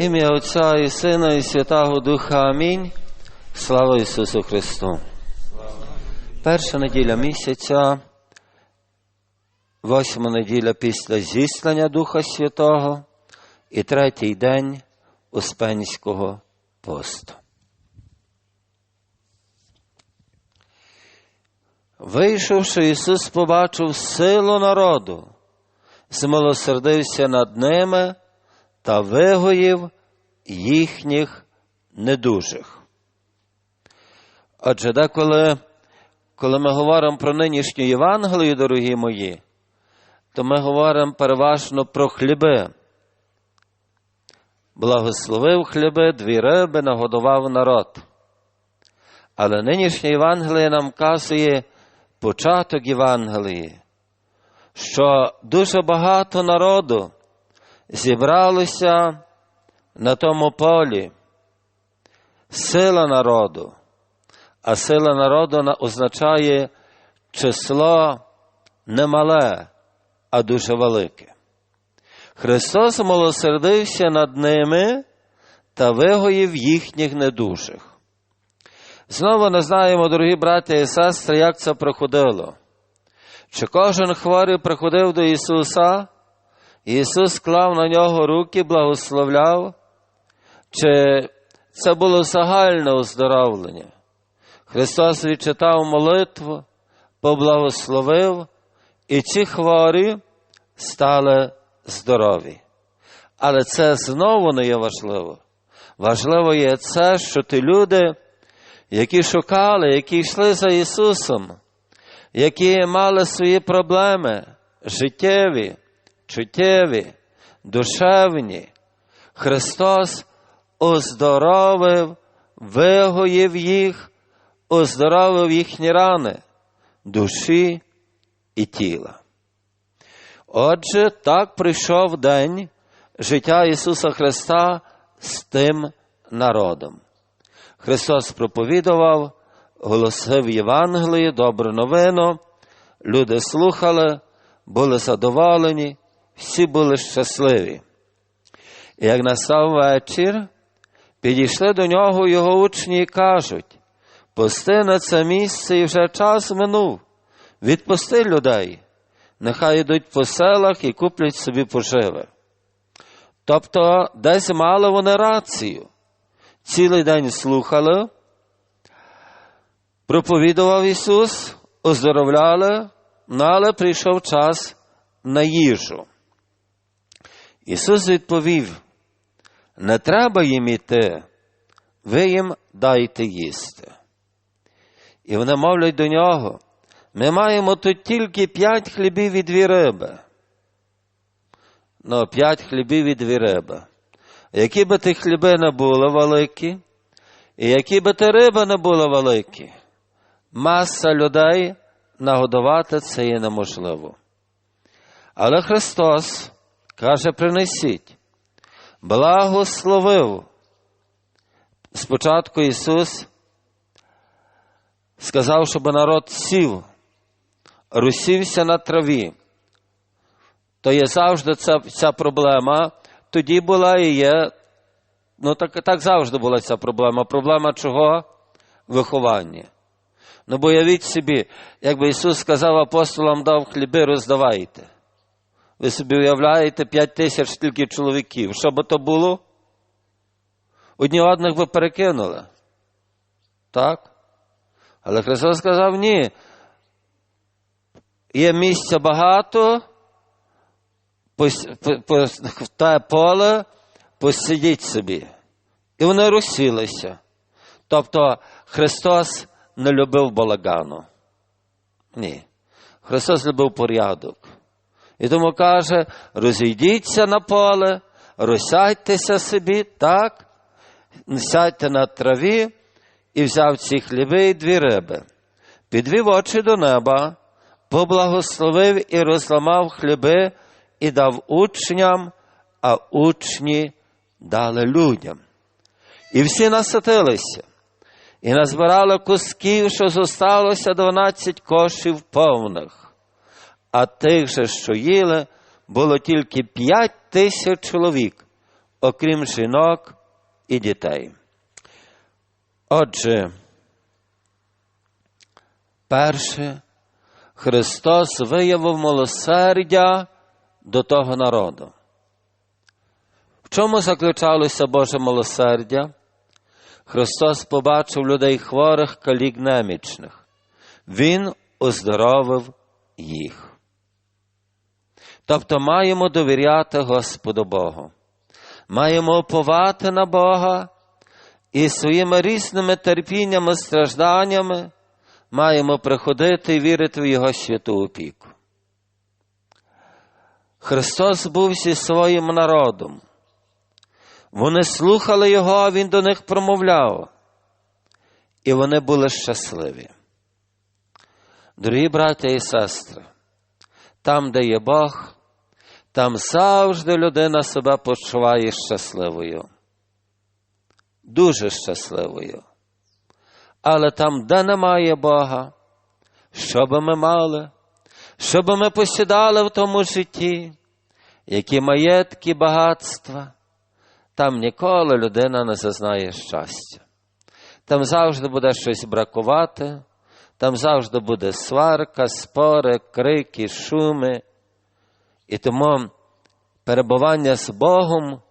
Ім'я Отця і Сина, і Святого Духа. Амінь. Слава Ісусу Христу. Перша неділя місяця, восьма неділя після зіслання Духа Святого і третій день Успенського посту. Вийшовши, Ісус побачив силу народу, змилосердився над ними та вигоїв їхніх недужих. Отже, деколи, коли ми говоримо про нинішню Євангелію, дорогі мої, то ми говоримо переважно про хліби. Благословив хліби, дві риби, нагодував народ. Але нинішня Євангелія нам казує початок Євангелії, що дуже багато народу зібралося на тому полі. Сила народу. А сила народу означає число немале, а дуже велике. Христос милосердився над ними та вигоїв їхніх недужих. Знову не знаємо, дорогі браті і сестри, як це проходило. Чи кожен хворий приходив до Ісуса, Ісус клав на нього руки, благословляв, чи це було загальне оздоровлення. Христос відчитав молитву, поблагословив, і ці хворі стали здорові. Але це знову не є важливо. Важливо є це, що ті люди, які шукали, які йшли за Ісусом, які мали свої проблеми життєві, чуттєві, душевні, Христос оздоровив, вигоїв їх, оздоровив їхні рани, душі і тіла. Отже, так прийшов день життя Ісуса Христа з тим народом. Христос проповідував, голосив Євангелії, добру новину, люди слухали, були задоволені, всі були щасливі. І як настав вечір, підійшли до нього його учні і кажуть: Пусти на це місце і вже час минув, відпусти людей, нехай йдуть по селах і куплять собі поживи. Тобто десь мали вони рацію. Цілий день слухали, проповідував Ісус, оздоровляли, але прийшов час на їжу. Ісус відповів: не треба їм іти, ви їм дайте їсти. І вони мовлять до нього, ми маємо тут тільки п'ять хлібів і дві риби. Ну, п'ять хлібів і дві риби. Які би ті хліби не були великі, і які би ті риби не були великі, маса людей нагодувати це є неможливо. Але Христос каже, принесіть, благословив. Спочатку Ісус сказав, щоб народ сів, розсівся на траві. То є завжди ця, ця проблема. Тоді була і є. Ну, так так завжди була ця проблема. Проблема чого? Виховання. Ну, бо явіть собі, якби Ісус сказав апостолам дав хліби, роздавайте. Ви собі уявляєте п'ять тисяч тільки чоловіків. Що би то було? Одні одних би перекинули. Так? Але Христос сказав, ні. Є місця багато, в те поле посидіть собі. І вони розсілися. Тобто Христос не любив балагану. Ні. Христос любив порядок. І тому каже: розійдіться на поле, розсядьтеся собі, так, сядьте на траві і взяв ці хліби і дві риби, підвів очі до неба, поблагословив і розламав хліби і дав учням, а учні дали людям. І всі наситилися, і назбирали кусків, що зосталося 12 кошів повних, а тих же, що їли, було тільки п'ять тисяч чоловік, окрім жінок і дітей. Отже, перше, Христос виявив милосердя до того народу. В чому заключалося Боже милосердя? Христос побачив людей хворих, калік немічних. Він оздоровив їх. Тобто маємо довіряти Господу Богу, маємо оповати на Бога і своїми різними терпіннями, стражданнями маємо приходити і вірити в Його святу опіку. Христос був зі своїм народом. Вони слухали Його, а Він до них промовляв, і вони були щасливі. Дорогі браття і сестри, там, де є Бог, там завжди людина себе почуває щасливою, дуже щасливою. Але там, де немає Бога, що би ми мали, що би ми посідали в тому житті, які маєтки, багатства, там ніколи людина не зазнає щастя. Там завжди буде щось бракувати, там завжди буде сварка, спори, крики, шуми. І тому перебування з Богом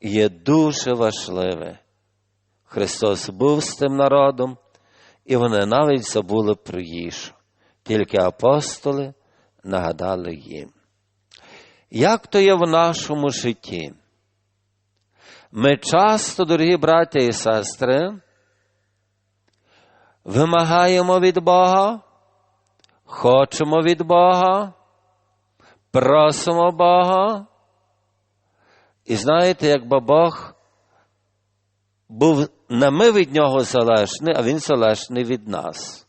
є дуже важливе. Христос був з тим народом, і вони навіть забули про їжу. Тільки апостоли нагадали їм. Як то є в нашому житті? Ми часто, дорогі браття і сестри, вимагаємо від Бога, хочемо від Бога, просимо Бога. І знаєте, якби Бог був не ми від нього залежні, а Він залежний від нас.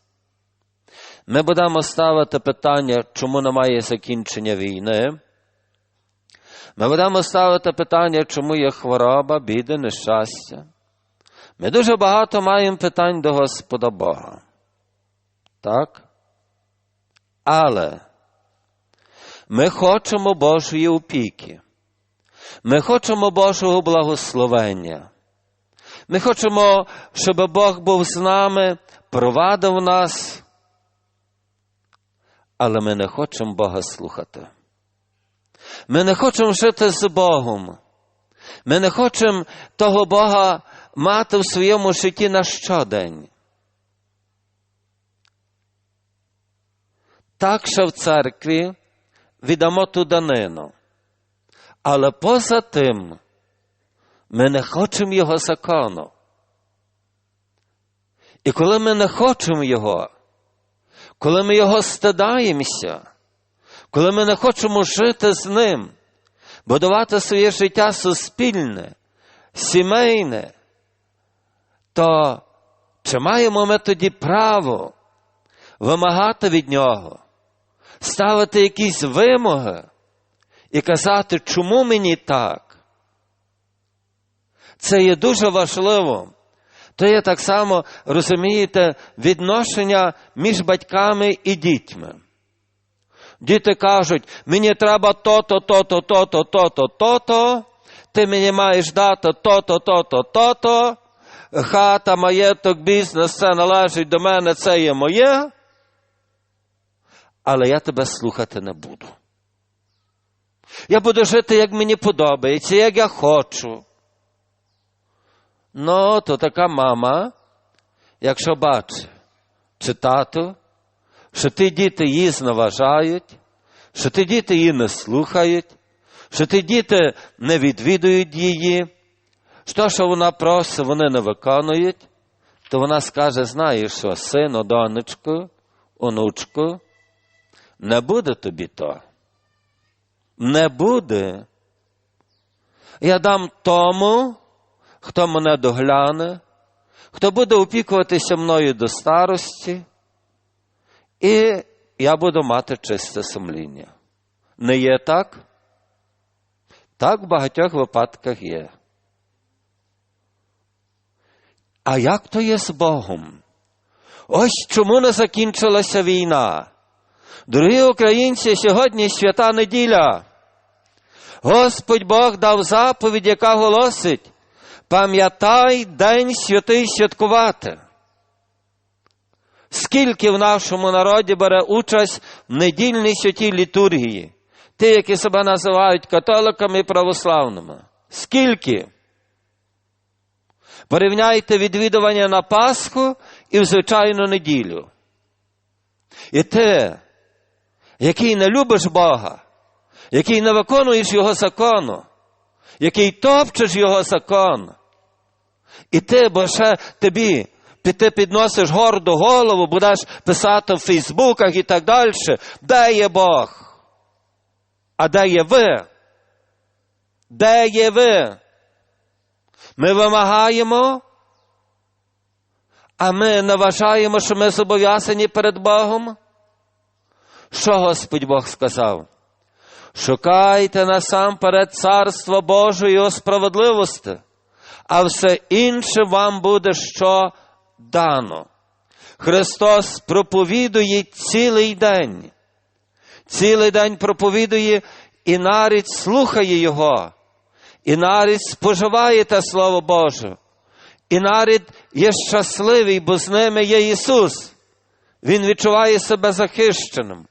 Ми будемо ставити питання, чому немає закінчення війни. Ми будемо ставити питання, чому є хвороба, біди, нещастя. Ми дуже багато маємо питань до Господа Бога. Так? Але ми хочемо Божої опіки. Ми хочемо Божого благословення. Ми хочемо, щоб Бог був з нами, провадив нас. Але ми не хочемо Бога слухати. Ми не хочемо жити з Богом. Ми не хочемо того Бога мати в своєму житті на щодень. Так що в церкві віддамо ту данину. Але поза тим ми не хочемо Його закону. І коли ми не хочемо Його, коли ми Його стидаємося, коли ми не хочемо жити з Ним, будувати своє життя суспільне, сімейне, то чи маємо ми тоді право вимагати від Нього, ставити якісь вимоги і казати, чому мені так? Це є дуже важливо. То є так само, розумієте, відношення між батьками і дітьми. Діти кажуть, мені треба то-то, то-то, то-то, то-то, то-то, ти мені маєш дати то-то, то-то, то-то, хата, маєток, бізнес, це належить до мене, це є моє. Але я тебе слухати не буду. Я буду жити, як мені подобається, як я хочу. Ну, то така мама, якщо бачить, чи тато, що ті діти її зневажають, що ті діти її не слухають, що ті діти не відвідують її, що, що вона просить, вони не виконують, то вона скаже: знаєш що, сину, донечку, онучку, не буде тобі то. Не буде. Я дам тому, хто мене догляне, хто буде опікуватися мною до старості, і я буду мати чисте сумління. Не є так? Так в багатьох випадках є. А як то є з Богом? Ось чому не закінчилася війна. Дорогі українці, сьогодні свята неділя. Господь Бог дав заповідь, яка голосить: пам'ятай день святий святкувати. Скільки в нашому народі бере участь в недільній святій літургії? Ті, які себе називають католиками і православними. Скільки? Порівняйте відвідування на Пасху і в звичайну неділю. І ти, який не любиш Бога, який не виконуєш Його закону, який топчеш Його закон, і ти, бо ще тобі ти підносиш горду голову, будеш писати в Фейсбуках і так далі, де є Бог? А де є ви? Де є ви? Ми вимагаємо, а ми не вважаємо, що ми зобов'язані перед Богом. Що Господь Бог сказав? Шукайте насамперед Царство Боже і справедливості, а все інше вам буде що дано. Христос проповідує цілий день. Цілий день проповідує і навіть слухає Його, і навіть споживає те Слово Боже, і навіть є щасливий, бо з ними є Ісус. Він відчуває себе захищеним.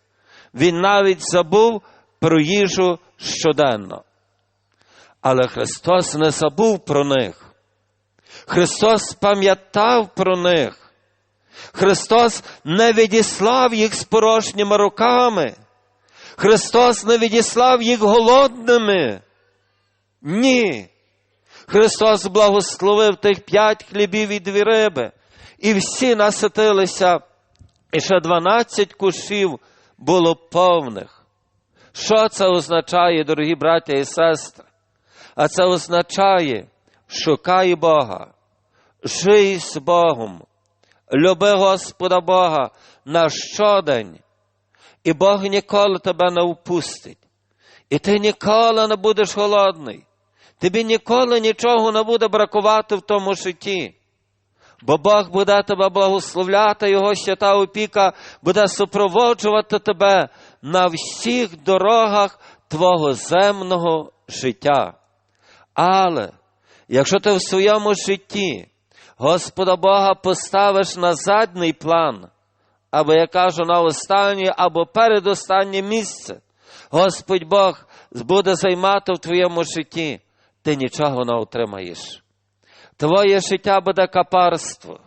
Він навіть забув про їжу щоденно. Але Христос не забув про них. Христос пам'ятав про них. Христос не відіслав їх з порожніми руками. Христос не відіслав їх голодними. Ні. Христос благословив тих п'ять хлібів і дві риби. І всі наситилися, і ще дванадцять кушів було повних. Що це означає, дорогі браття і сестри? А це означає, шукай Бога, жий з Богом, люби Господа Бога на щодень, і Бог ніколи тебе не впустить. І ти ніколи не будеш голодний. Тобі ніколи нічого не буде бракувати в тому житті. Бо Бог буде тебе благословляти, Його свята опіка буде супроводжувати тебе на всіх дорогах твого земного життя. Але якщо ти в своєму житті Господа Бога поставиш на задній план, або я кажу на останнє, або передостаннє місце, Господь Бог буде займати в твоєму житті, ти нічого не отримаєш. Твоє життя буде капарство,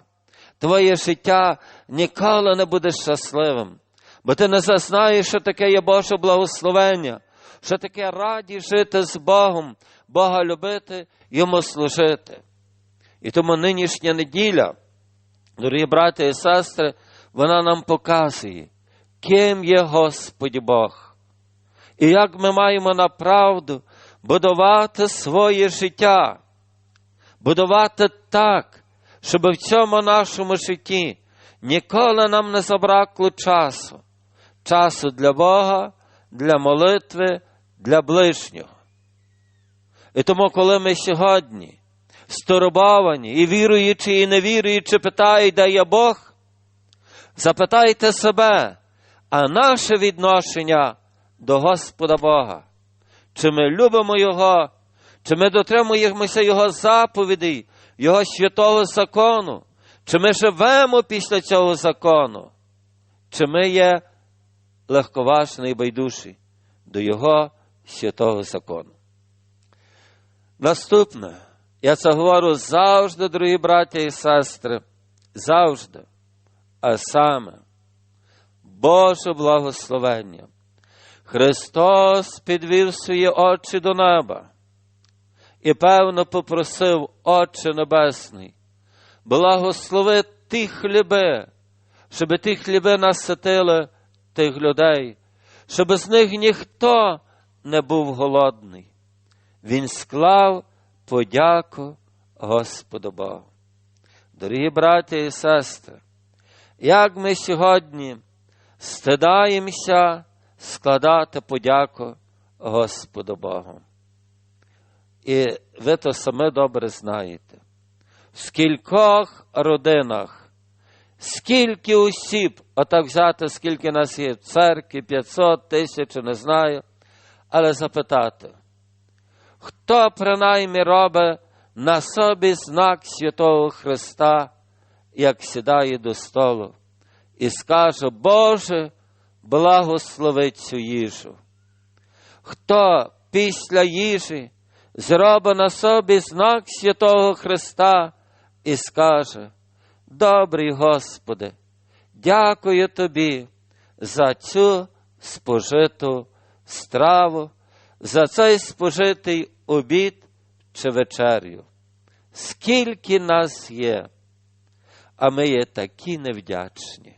твоє життя ніколи не буде щасливим, бо ти не зазнаєш, що таке є Боже благословення, що таке раді жити з Богом, Бога любити, Йому служити. І тому нинішня неділя, дорогі брати і сестри, вона нам показує, ким є Господь Бог. І як ми маємо направду будувати своє життя, будувати так, щоб в цьому нашому житті ніколи нам не забракло часу, часу для Бога, для молитви, для ближнього. І тому, коли ми сьогодні стурбовані, і віруючи, і невіруючи, питають, де є Бог, запитайте себе, а наше відношення до Господа Бога, чи ми любимо Його, чи ми дотримуємося Його заповідей, Його святого закону, чи ми живемо після цього закону, чи ми є легковажні і байдужі до Його святого закону. Наступне, я це говорю завжди, дорогі браття і сестри, завжди, а саме Боже благословення. Христос підвів свої очі до неба і певно попросив Отче Небесний, благослови ті хліби, щоб ті хліби наситили тих людей, щоб з них ніхто не був голодний. Він склав подяку Господу Богу. Дорогі браті і сестри, як ми сьогодні стидаємося складати подяку Господу Богу. І ви то саме добре знаєте. В скількох родинах, скільки осіб, отак взяти, скільки нас є в церкві, 500 тисяч, не знаю, але запитати, Хто принаймні робить на собі знак Святого Христа, як сідає до столу, і скаже, Боже, благослови цю їжу. Хто після їжі зробить на собі знак Святого Христа і скаже, Добрий Господи, дякую Тобі за цю спожиту страву, за цей спожитий обід чи вечерю. Скільки нас є, а ми є такі невдячні.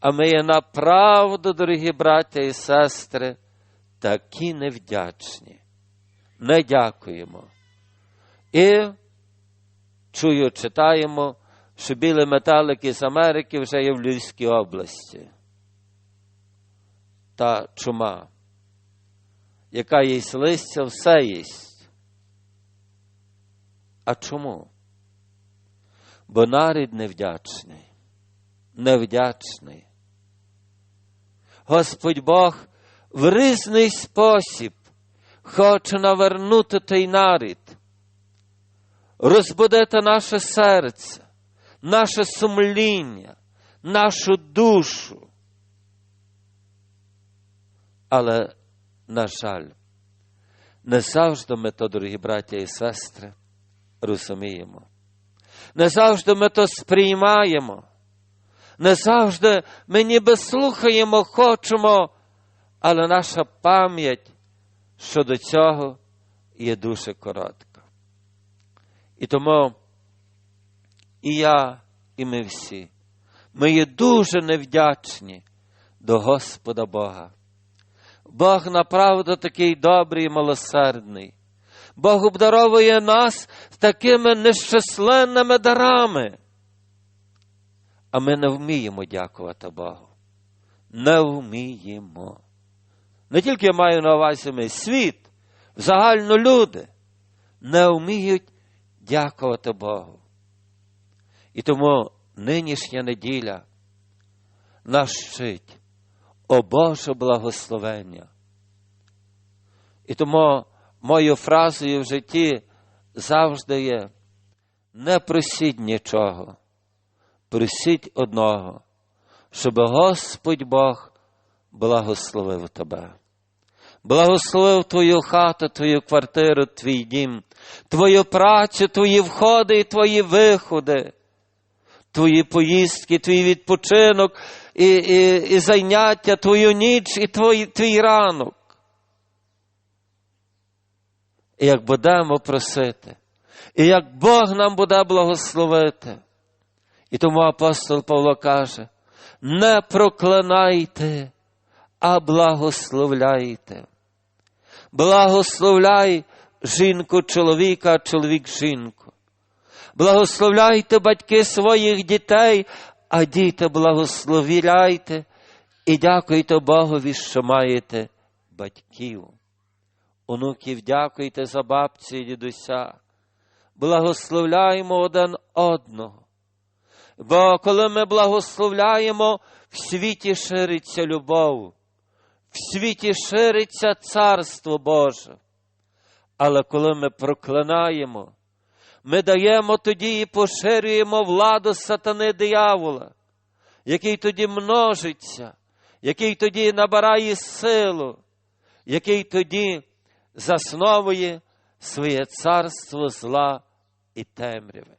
А ми є направду, дорогі браття і сестри, такі невдячні. Не дякуємо. І чую, читаємо, що білий металик із Америки вже є в Львівській області. Та чума, яка їсть листя, все їсть. А чому? Бо нарід невдячний, невдячний. Господь Бог в різний спосіб хоче навернути той нарід, розбудити наше серце, наше сумління, нашу душу. Але, на жаль, не завжди ми то, дорогі браття і сестри, розуміємо. Не завжди ми то сприймаємо. Не завжди ми ніби слухаємо, хочемо, але наша пам'ять щодо цього є дуже коротка. І тому і я, і ми всі, ми є дуже невдячні до Господа Бога. Бог направду такий добрий і милосердний. Бог обдаровує нас такими нещасленними дарами. А ми не вміємо дякувати Богу. Не вміємо. Не тільки я маю на увазі ми, світ, загально люди не вміють дякувати Богу. І тому нинішня неділя нас вчить о Боже благословення. І тому мою фразою в житті завжди є не просіть нічого, просіть одного, щоб Господь Бог благословив тебе. Благословив твою хату, твою квартиру, твій дім, твою працю, твої входи і твої виходи, твої поїздки, твій відпочинок і і, і заняття, твою ніч і твій, твій ранок. І як будемо просити, і як Бог нам буде благословити. І тому апостол Павло каже: не проклинайте, а благословляйте. Благословляй жінку чоловіка, чоловік жінку. Благословляйте батьки своїх дітей, а діти благословляйте і дякуйте Богові, що маєте батьків. Онуків дякуйте за бабці і дідуся. Благословляємо один одного. Бо коли ми благословляємо, в світі шириться любов, в світі шириться Царство Боже. Але коли ми проклинаємо, ми даємо тоді і поширюємо владу сатани диявола, який тоді множиться, який тоді набирає силу, який тоді засновує своє царство зла і темряви.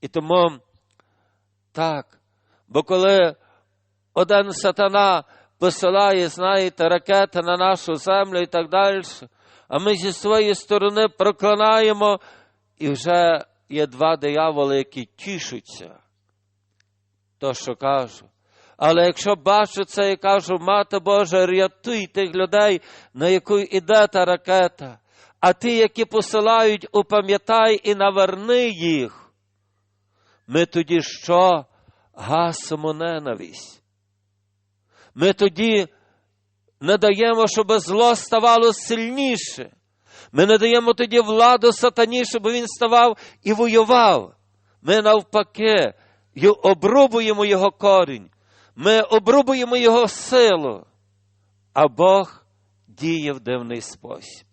І тому так, бо коли один сатана посилає, знаєте, ракети на нашу землю і так далі, а ми зі своєї сторони проклинаємо, і вже є два дияволи, які тішуться, то, що кажу. Але якщо бачу це і кажу, Мати Божа, рятуй тих людей, на яку іде та ракета, а ті, які посилають, упам'ятай і наверни їх, ми тоді що? Гасимо ненависть. Ми тоді не даємо, щоб зло ставало сильніше. Ми не даємо тоді владу сатані, щоб він ставав і воював. Ми навпаки обрубуємо його корінь, ми обрубуємо його силу, а Бог діє в дивний спосіб.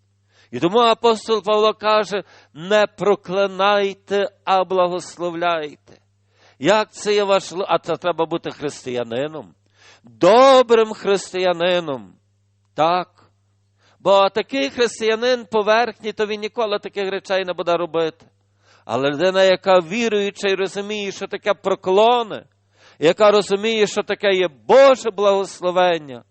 І тому апостол Павло каже: не проклинайте, а благословляйте. Як це є важливо? А це треба бути християнином, добрим християнином. Так. Бо такий християнин поверхні, то він ніколи таких речей не буде робити. Але людина, яка віруюча і розуміє, що таке проклони, яка розуміє, що таке є Боже благословення,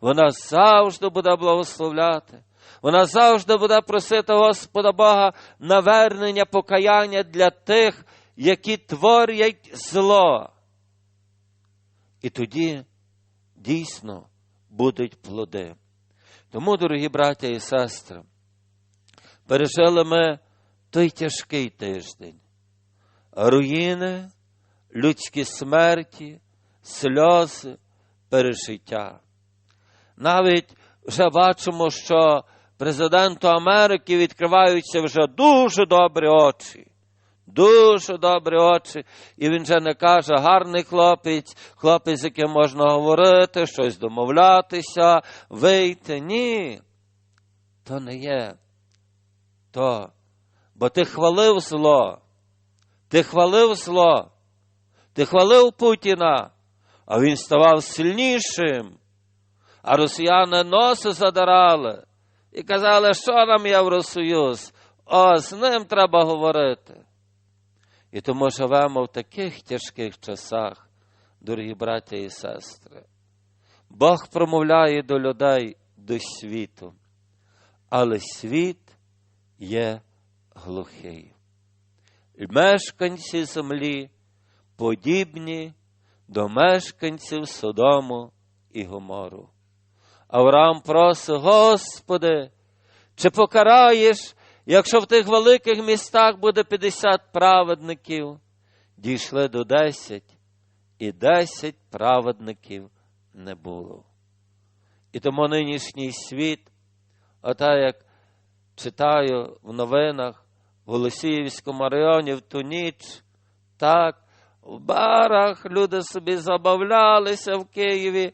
вона завжди буде благословляти. Вона завжди буде просити Господа Бога навернення, покаяння для тих, які творять зло. І тоді дійсно будуть плоди. Тому, дорогі браття і сестри, пережили ми той тяжкий тиждень. Руїни, людські смерті, сльози, пережиття. Навіть вже бачимо, що президенту Америки відкриваються вже дуже добрі очі. Дуже добрі очі. І він вже не каже гарний хлопець, хлопець, з яким можна говорити, щось домовлятися, вийти. Ні. То не є. То. Бо ти хвалив зло. Ти хвалив зло. Ти хвалив Путіна, а він ставав сильнішим. А росіяни носи задирали і казали, що нам Євросоюз. О, з ним треба говорити. І тому живемо в таких тяжких часах, дорогі браття і сестри. Бог промовляє до людей до світу, але світ є глухий. Мешканці землі подібні до мешканців Содому і Гомору. Авраам просить, Господи, чи покараєш, якщо в тих великих містах буде 50 праведників, дійшли до 10, і 10 праведників не було. І тому нинішній світ, ота як читаю в новинах в Голосіївському районі в ту ніч, так, в барах люди собі забавлялися в Києві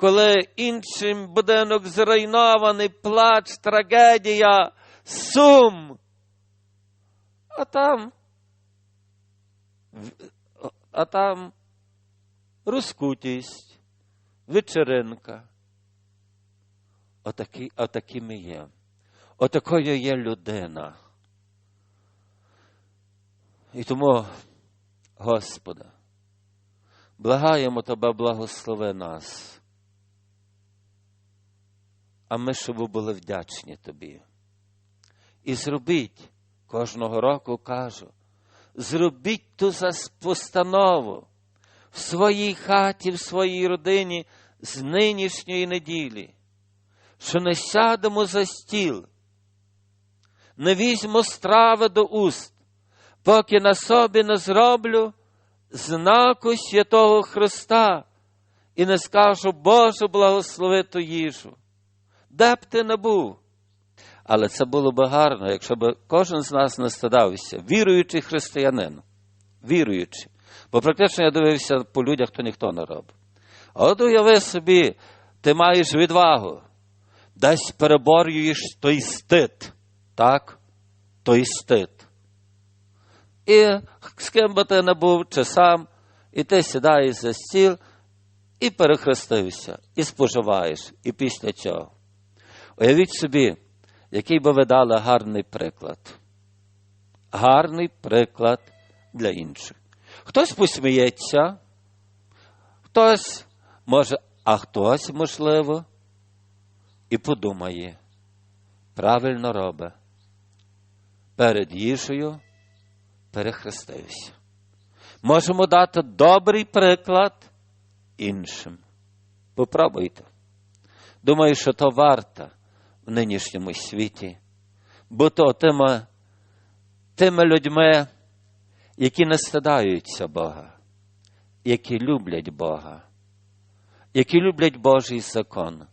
коли іншим будинок зруйнований, плач, трагедія, сум. А там, а там розкутість, вечеринка. Отакі, отакі ми є. Отакою є людина. І тому, Господа, благаємо Тебе, благослови нас а ми, щоб були вдячні тобі. І зробіть, кожного року кажу, зробіть ту постанову в своїй хаті, в своїй родині з нинішньої неділі, що не сядемо за стіл, не візьмо страви до уст, поки на собі не зроблю знаку святого Христа і не скажу, Боже, благослови ту їжу де б ти не був. Але це було б гарно, якщо б кожен з нас не стадався, віруючий християнин, віруючий. Бо практично я дивився по людях, то ніхто не робить. От уяви собі, ти маєш відвагу, десь переборюєш той стид, так? Той стид. І з ким би ти не був, чи сам, і ти сідаєш за стіл і перехрестився, і споживаєш, і після цього. Уявіть собі, який би ви дали гарний приклад. Гарний приклад для інших. Хтось посміється, хтось може, а хтось, можливо, і подумає, правильно робить. Перед їжею перехрестився. Можемо дати добрий приклад іншим. Попробуйте. Думаю, що то варто в нинішньому світі, бо тими, тими людьми, які не стидаються Бога, які люблять Бога, які люблять Божий закон,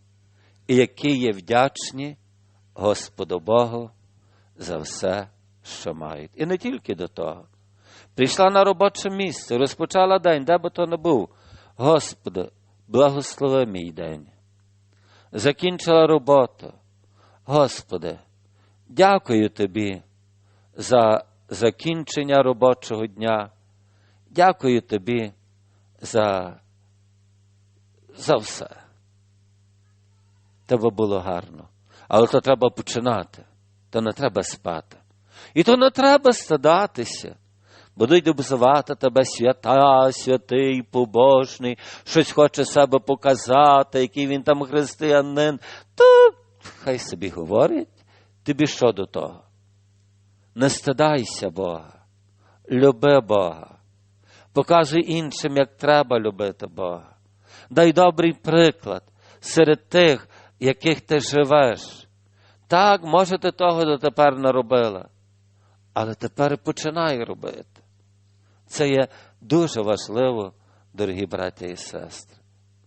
і які є вдячні Господу Богу за все, що мають. І не тільки до того. Прийшла на робоче місце, розпочала день, де би то не був. Господи, благослови мій день. Закінчила роботу. Господи, Дякую тобі за закінчення робочого дня. Дякую тобі за, за все. Тебе було гарно. Але то треба починати, то не треба спати. І то не треба стадатися. Будуть обзивати тебе свята, святий, побожний, щось хоче себе показати, який він там християнин. То хай собі говорить, тобі що до того? Не стидайся Бога, люби Бога, показуй іншим, як треба любити Бога. Дай добрий приклад серед тих, яких ти живеш. Так, може, ти того дотепер не робила, але тепер починай робити. Це є дуже важливо, дорогі браті і сестри.